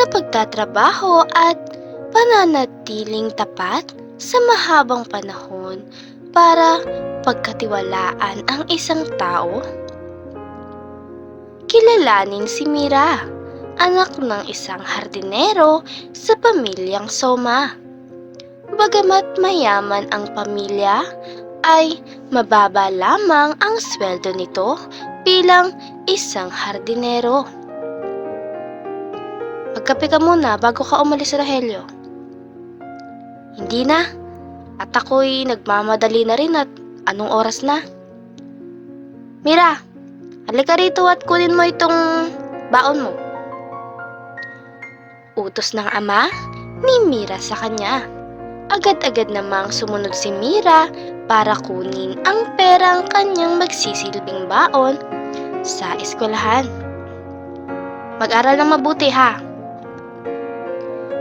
na pagtatrabaho at pananatiling tapat sa mahabang panahon para pagkatiwalaan ang isang tao? Kilalanin si Mira, anak ng isang hardinero sa pamilyang Soma. Bagamat mayaman ang pamilya, ay mababa lamang ang sweldo nito bilang isang hardinero. Magkape ka muna bago ka umalis, Rogelio. Hindi na. At ako'y nagmamadali na rin at anong oras na? Mira, halika rito at kunin mo itong baon mo. Utos ng ama ni Mira sa kanya. Agad-agad namang sumunod si Mira para kunin ang perang kanyang magsisilbing baon sa eskwelahan. Mag-aral ng mabuti ha.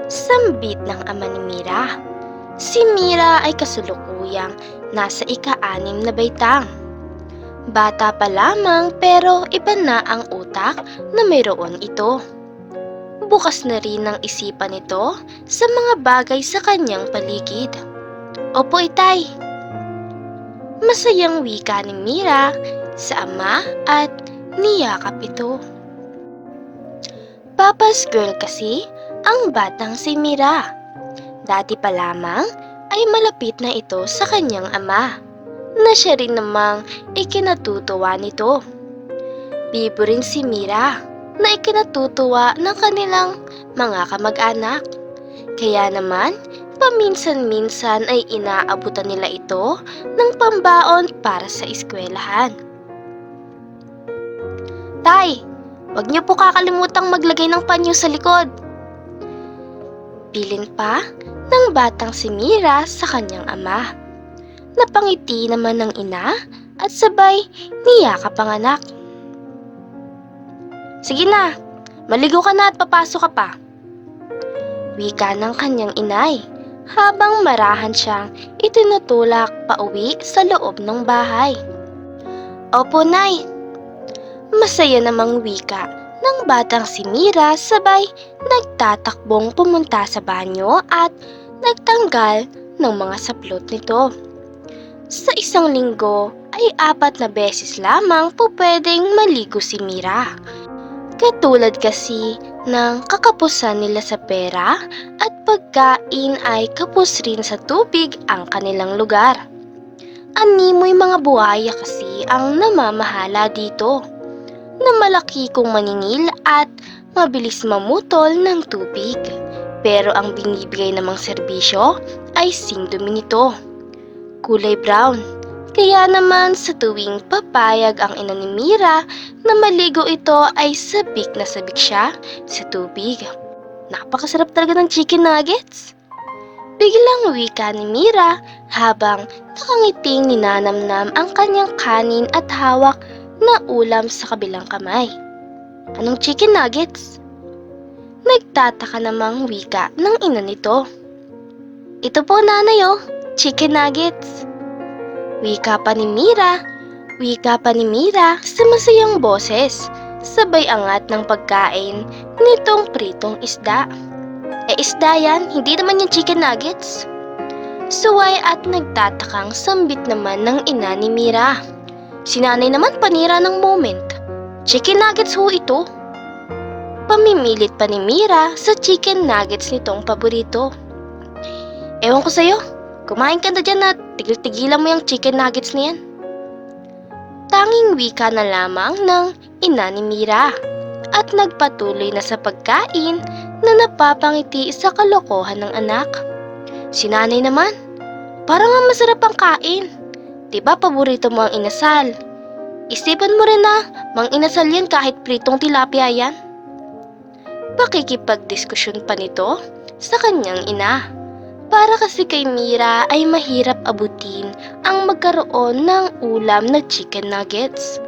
Sambit ng ama ni Mira. Si Mira ay kasulukuyang nasa ika-anim na baitang. Bata pa lamang pero iba na ang utak na mayroon ito. Bukas na rin ang isipan nito sa mga bagay sa kanyang paligid. Opo, itay. Masayang wika ni Mira sa ama at niyakap ito. Papa's girl kasi ang batang si Mira. Dati pa lamang ay malapit na ito sa kanyang ama na siya rin namang ikinatutuwa nito. Bibo rin si Mira na ikinatutuwa ng kanilang mga kamag-anak. Kaya naman, paminsan-minsan ay inaabutan nila ito ng pambaon para sa eskwelahan. Tay, wag niyo po kakalimutang maglagay ng panyo sa likod. Bilin pa ng batang si Mira sa kanyang ama. Napangiti naman ng ina at sabay niyakap ang anak. Sige na, maligo ka na at papasok ka pa. Wika ng kanyang inay habang marahan siyang itinutulak pauwi sa loob ng bahay. Opo, Nay. Masaya namang wika ng batang si Mira sabay nagtatakbong pumunta sa banyo at nagtanggal ng mga saplot nito. Sa isang linggo ay apat na beses lamang po pwedeng maligo si Mira. Katulad kasi ng kakapusan nila sa pera at pagkain ay kapos rin sa tubig ang kanilang lugar. Animoy mga buhaya kasi ang namamahala dito na malaki kung maningil at mabilis mamutol ng tubig. Pero ang binibigay namang serbisyo ay singdumi nito. Kulay brown. Kaya naman sa tuwing papayag ang ina ni Mira na maligo ito ay sabik na sabik siya sa tubig. Napakasarap talaga ng chicken nuggets. Biglang wika ni Mira habang nakangiting ninanamnam ang kanyang kanin at hawak na ulam sa kabilang kamay. Anong chicken nuggets? Nagtataka namang wika ng ina nito. Ito po nanay oh, chicken nuggets. Wika pa ni Mira, wika pa ni Mira sa masayang boses, sabay angat ng pagkain nitong pritong isda. Eh isda yan, hindi naman yung chicken nuggets. Suway at nagtatakang sambit naman ng ina ni Mira. Sinanay naman panira ng moment. Chicken nuggets ho ito. Pamimilit pa ni Mira sa chicken nuggets nitong paborito. Ewan ko sa'yo, kumain ka na dyan at tigil-tigilan mo yung chicken nuggets na yan. Tanging wika na lamang ng ina ni Mira at nagpatuloy na sa pagkain na napapangiti sa kalokohan ng anak. Si nanay naman, parang ang masarap ang kain. Diba paborito mo ang inasal? Isipan mo rin na, mang inasal yan kahit pritong tilapia yan. pakikipagdiskusyon pa nito sa kanyang ina. Para kasi kay Mira ay mahirap abutin ang magkaroon ng ulam na chicken nuggets.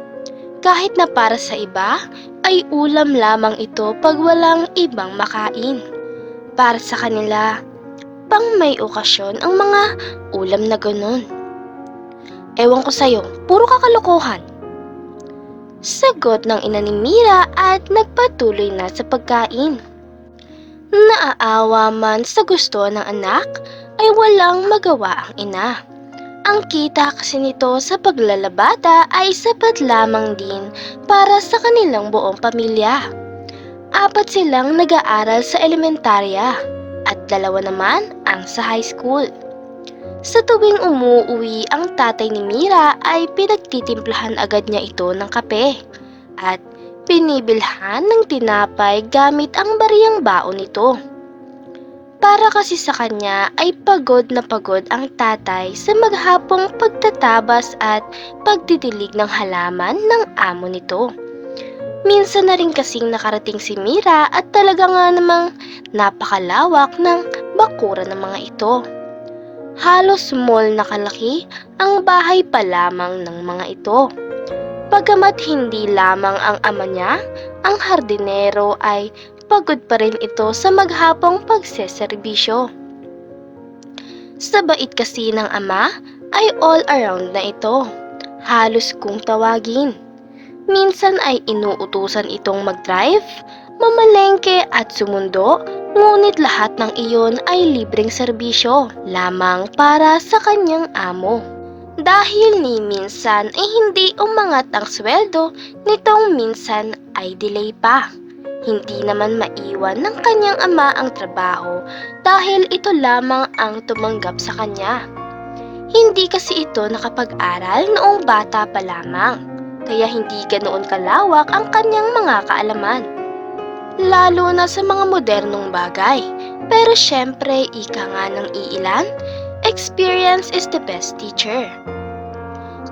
Kahit na para sa iba ay ulam lamang ito pag walang ibang makain. Para sa kanila, pang may okasyon ang mga ulam na ganun. Ewan ko sa'yo, puro kakalokohan. Sagot ng ina ni Mira at nagpatuloy na sa pagkain. Naaawa man sa gusto ng anak ay walang magawa ang ina. Ang kita kasi nito sa paglalabada ay sapat lamang din para sa kanilang buong pamilya. Apat silang nag-aaral sa elementarya at dalawa naman ang sa high school. Sa tuwing umuwi ang tatay ni Mira ay pinagtitimplahan agad niya ito ng kape at binibilhan ng tinapay gamit ang bariyang baon nito. Para kasi sa kanya ay pagod na pagod ang tatay sa maghapong pagtatabas at pagdidilig ng halaman ng amo nito. Minsan na rin kasing nakarating si Mira at talaga nga namang napakalawak ng bakura ng mga ito. Halos small na kalaki ang bahay pa lamang ng mga ito. Pagamat hindi lamang ang ama niya, ang hardinero ay pagod pa rin ito sa maghapong pagseserbisyo. Sa bait kasi ng ama ay all around na ito. Halos kung tawagin. Minsan ay inuutusan itong mag-drive, mamalengke at sumundo, ngunit lahat ng iyon ay libreng serbisyo lamang para sa kanyang amo. Dahil ni minsan ay hindi umangat ang sweldo, nitong minsan ay delay pa. Hindi naman maiwan ng kanyang ama ang trabaho dahil ito lamang ang tumanggap sa kanya. Hindi kasi ito nakapag-aral noong bata pa lamang, kaya hindi ganoon kalawak ang kanyang mga kaalaman. Lalo na sa mga modernong bagay. Pero syempre, ika nga ng iilan, experience is the best teacher.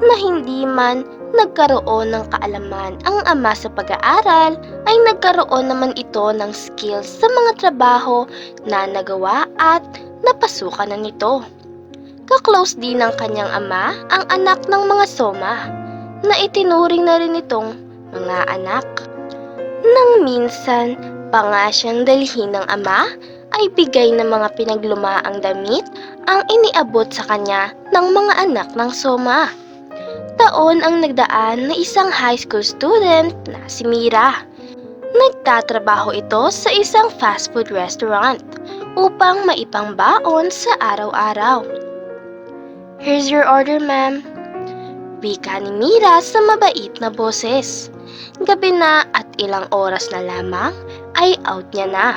Na hindi man nagkaroon ng kaalaman ang ama sa pag-aaral, ay nagkaroon naman ito ng skills sa mga trabaho na nagawa at napasukan na nito. Kaklose din ng kanyang ama ang anak ng mga soma, na itinuring na rin itong mga anak. Nang minsan pa nga siyang dalhin ng ama, ay bigay ng mga pinaglumaang damit ang iniabot sa kanya ng mga anak ng soma. Taon ang nagdaan na isang high school student na si Mira. Nagtatrabaho ito sa isang fast food restaurant upang maipangbaon sa araw-araw. Here's your order, ma'am. Wika ni Mira sa mabait na boses. Gabi na at ilang oras na lamang ay out niya na.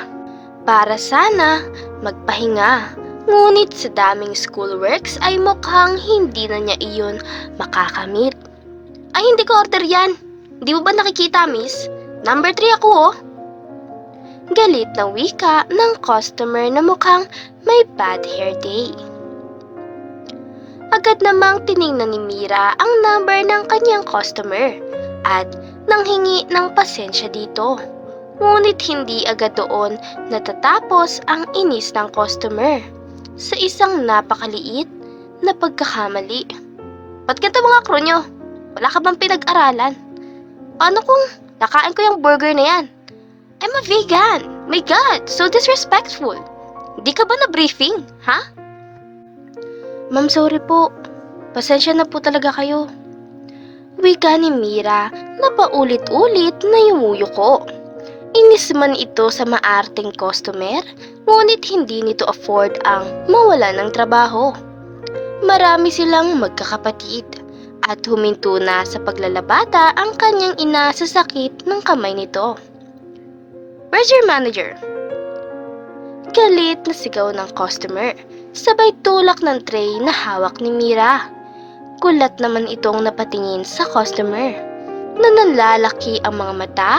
Para sana magpahinga. Ngunit sa daming schoolworks ay mukhang hindi na niya iyon makakamit. Ay hindi ko order yan. Di mo ba nakikita miss? Number 3 ako oh. Galit na wika ng customer na mukhang may bad hair day. Agad namang tiningnan ni Mira ang number ng kanyang customer at nanghingi ng pasensya dito. Ngunit hindi agad doon natatapos ang inis ng customer sa isang napakaliit na pagkakamali. Ba't ganito mga kronyo? Wala ka bang pinag-aralan? Paano kung nakain ko yung burger na yan? I'm a vegan. My God, so disrespectful. Hindi ka ba na-briefing, ha? Ma'am, sorry po. Pasensya na po talaga kayo. Wika ni Mira na paulit-ulit na yumuyo ko. Inis man ito sa maarting customer, ngunit hindi nito afford ang mawala ng trabaho. Marami silang magkakapatid at huminto na sa paglalabata ang kanyang ina sa sakit ng kamay nito. Where's your manager? Galit na sigaw ng customer, sabay tulak ng tray na hawak ni Mira. Kulat naman itong napatingin sa customer, na nanlalaki ang mga mata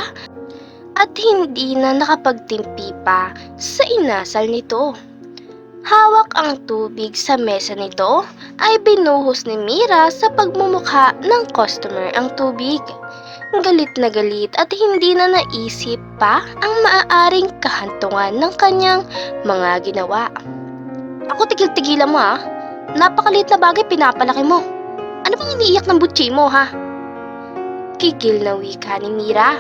at hindi na nakapagtimpi pa sa inasal nito. Hawak ang tubig sa mesa nito ay binuhos ni Mira sa pagmumukha ng customer ang tubig. Galit na galit at hindi na naisip pa ang maaaring kahantungan ng kanyang mga ginawa. Ako tigil-tigilan mo ha. Napakaliit na bagay pinapalaki mo. Ano bang iniiyak ng butsi mo ha? Kigil na wika ni Mira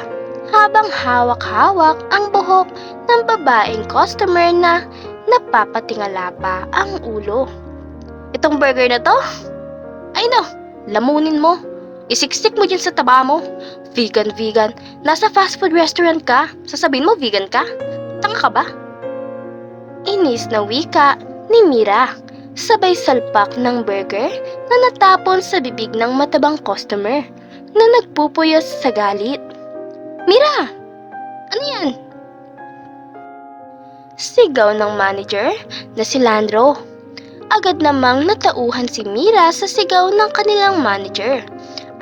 habang hawak-hawak ang buhok ng babaeng customer na napapatingala pa ang ulo. Itong burger na to? Ay no, lamunin mo. Isiksik mo dyan sa taba mo. Vegan, vegan. Nasa fast food restaurant ka. Sasabihin mo vegan ka? Tanga ka ba? Inis na wika ni Mira. Sabay salpak ng burger na natapon sa bibig ng matabang customer na nagpupuyos sa galit. Mira! Ano yan? Sigaw ng manager na si Landro. Agad namang natauhan si Mira sa sigaw ng kanilang manager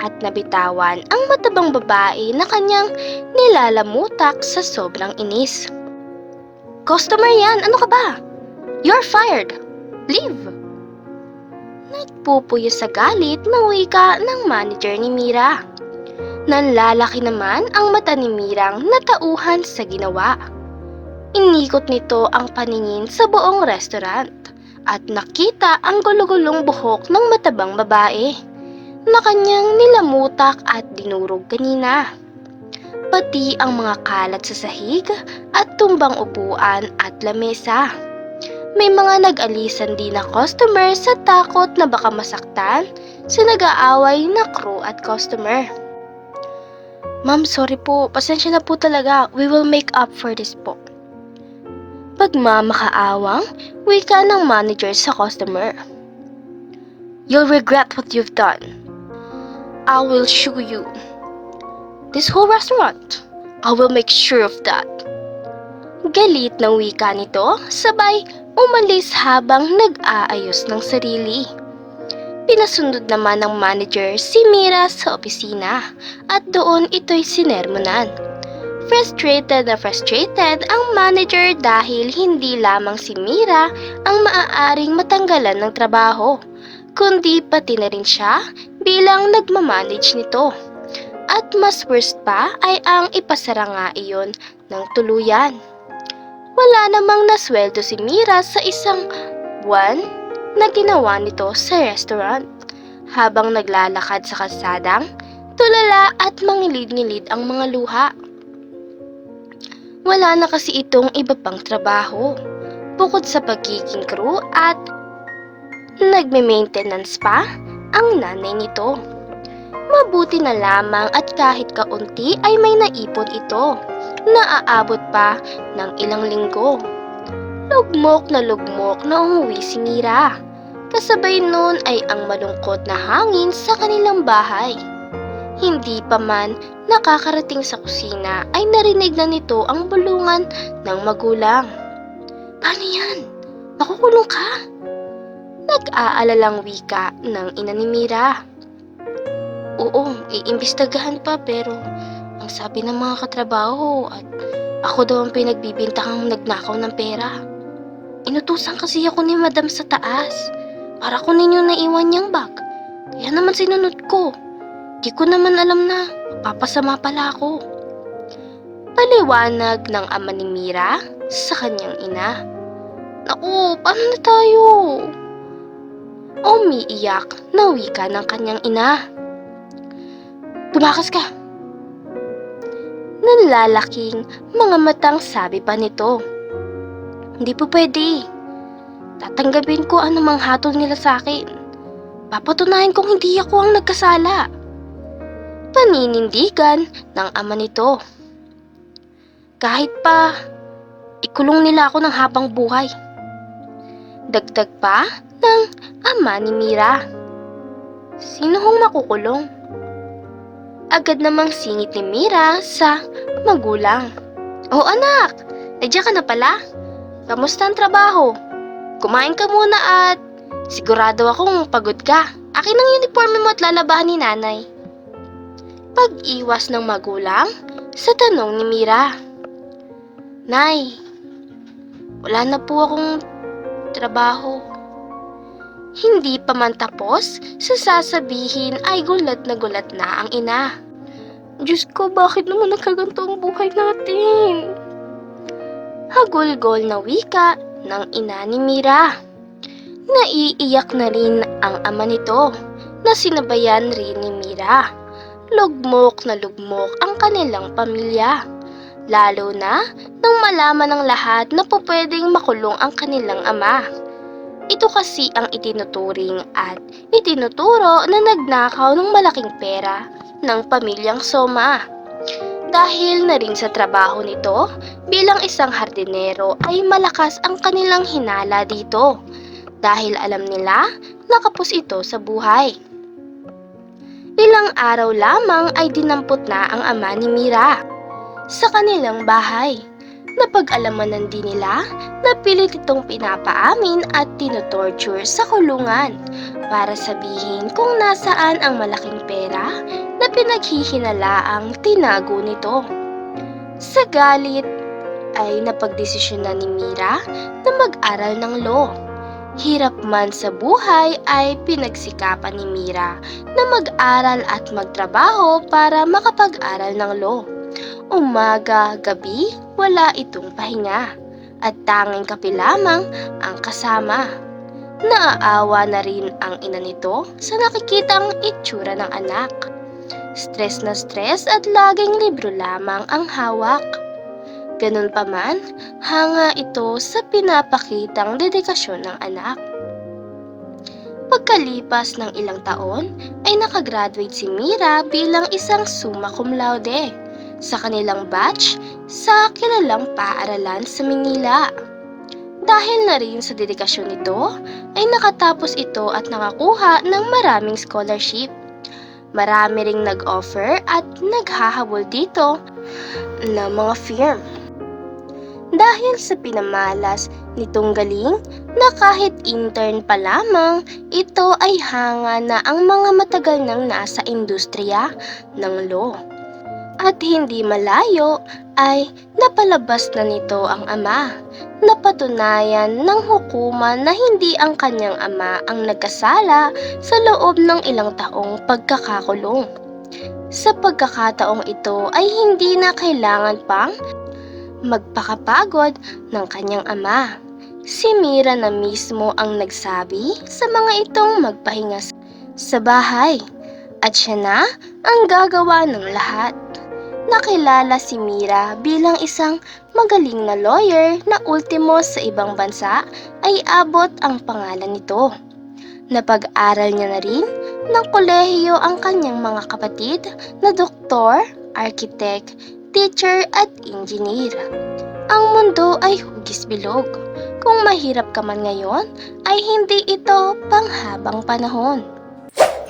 at nabitawan ang matabang babae na kanyang nilalamutak sa sobrang inis. Customer yan, ano ka ba? You're fired. Leave. Nagpupuyo sa galit na wika ng manager ni Mira. Nanlalaki naman ang mata ni Mirang natauhan sa ginawa. Inikot nito ang paningin sa buong restaurant at nakita ang gulugulong buhok ng matabang babae na kanyang nilamutak at dinurog kanina. Pati ang mga kalat sa sahig at tumbang upuan at lamesa. May mga nag-alisan din na customer sa takot na baka masaktan sa nag-aaway na crew at customer. Ma'am, sorry po. Pasensya na po talaga. We will make up for this po. Pagmamakaawang, wika ng manager sa customer. You'll regret what you've done. I will show you. This whole restaurant. I will make sure of that. Galit ng wika nito, sabay umalis habang nag-aayos ng sarili. Pinasundot naman ng manager si Mira sa opisina at doon ito'y sinermonan. Frustrated na frustrated ang manager dahil hindi lamang si Mira ang maaaring matanggalan ng trabaho, kundi pati na rin siya bilang nagmamanage nito. At mas worst pa ay ang ipasara nga iyon ng tuluyan. Wala namang nasweldo si Mira sa isang buwan na ginawa nito sa restaurant. Habang naglalakad sa kalsadang, tulala at mangilid-ngilid ang mga luha. Wala na kasi itong iba pang trabaho. Bukod sa pagiging crew at nagme-maintenance pa ang nanay nito. Mabuti na lamang at kahit kaunti ay may naipon ito na aabot pa ng ilang linggo. Lugmok na lugmok na umuwi si Mira. Kasabay nun ay ang malungkot na hangin sa kanilang bahay. Hindi pa man nakakarating sa kusina ay narinig na nito ang bulungan ng magulang. Paano yan? Nakukulong ka? Nag-aalalang wika ng ina ni Mira. Oo, iimbestagahan pa pero ang sabi ng mga katrabaho at ako daw ang pinagbibintakang nagnakaw ng pera. Inutusan kasi ako ni madam sa taas para kunin yung naiwan niyang bag. Kaya naman sinunod ko. Di ko naman alam na papasama pala ako. Paliwanag ng ama ni Mira sa kanyang ina. Naku, paano na tayo? Umiiyak na wika ng kanyang ina. Tumakas ka. Nanlalaking mga matang sabi pa nito. Hindi po pwede. Tatanggapin ko anumang hatol nila sa akin. Papatunayan kong hindi ako ang nagkasala. Paninindigan ng ama nito. Kahit pa ikulong nila ako ng habang buhay. Dagdag pa ng ama ni Mira. Sino hong makukulong? Agad namang singit ni Mira sa magulang. Oh anak, nandiyan ka na pala? Kamusta ang trabaho? Kumain ka muna at sigurado akong pagod ka. Akin ang uniforme mo at lalabahan ni nanay. Pag-iwas ng magulang sa tanong ni Mira. Nay, wala na po akong magtrabaho. Hindi pa man tapos, sa sasabihin ay gulat na gulat na ang ina. Diyos ko, bakit naman nagkaganto ang buhay natin? Hagulgol na wika ng ina ni Mira. Naiiyak na rin ang ama nito na sinabayan rin ni Mira. Lugmok na lugmok ang kanilang pamilya. Lalo na nang malaman ng lahat na po pwedeng makulong ang kanilang ama. Ito kasi ang itinuturing at itinuturo na nagnakaw ng malaking pera ng pamilyang Soma. Dahil na rin sa trabaho nito, bilang isang hardinero ay malakas ang kanilang hinala dito. Dahil alam nila, nakapos ito sa buhay. Ilang araw lamang ay dinampot na ang ama ni Mira sa kanilang bahay. Napag-alamanan din nila na pilit itong pinapaamin at tinotorture sa kulungan para sabihin kung nasaan ang malaking pera na pinaghihinalaang tinago nito. Sa galit ay napagdesisyon na ni Mira na mag-aral ng law. Hirap man sa buhay ay pinagsikapan ni Mira na mag-aral at magtrabaho para makapag-aral ng law. Umaga, gabi, wala itong pahinga at tanging kape lamang ang kasama. Naaawa na rin ang ina nito sa nakikitang itsura ng anak. Stress na stress at laging libro lamang ang hawak. Ganun pa man, hanga ito sa pinapakitang dedikasyon ng anak. Pagkalipas ng ilang taon, ay nakagraduate si Mira bilang isang summa cum laude sa kanilang batch sa kilalang paaralan sa Manila. Dahil na rin sa dedikasyon nito, ay nakatapos ito at nakakuha ng maraming scholarship. Marami ring nag-offer at naghahabol dito ng mga firm. Dahil sa pinamalas nitong galing na kahit intern pa lamang, ito ay hanga na ang mga matagal nang nasa industriya ng law. At hindi malayo ay napalabas na nito ang ama. Napatunayan ng hukuman na hindi ang kanyang ama ang nagkasala sa loob ng ilang taong pagkakakulong. Sa pagkakataong ito ay hindi na kailangan pang magpakapagod ng kanyang ama. Si Mira na mismo ang nagsabi sa mga itong magpahinga sa bahay at siya na ang gagawa ng lahat. Nakilala si Mira bilang isang magaling na lawyer na ultimo sa ibang bansa ay abot ang pangalan nito. Napag-aral niya na rin ng kolehiyo ang kanyang mga kapatid na doktor, architect, teacher at engineer. Ang mundo ay hugis bilog. Kung mahirap ka man ngayon, ay hindi ito panghabang panahon.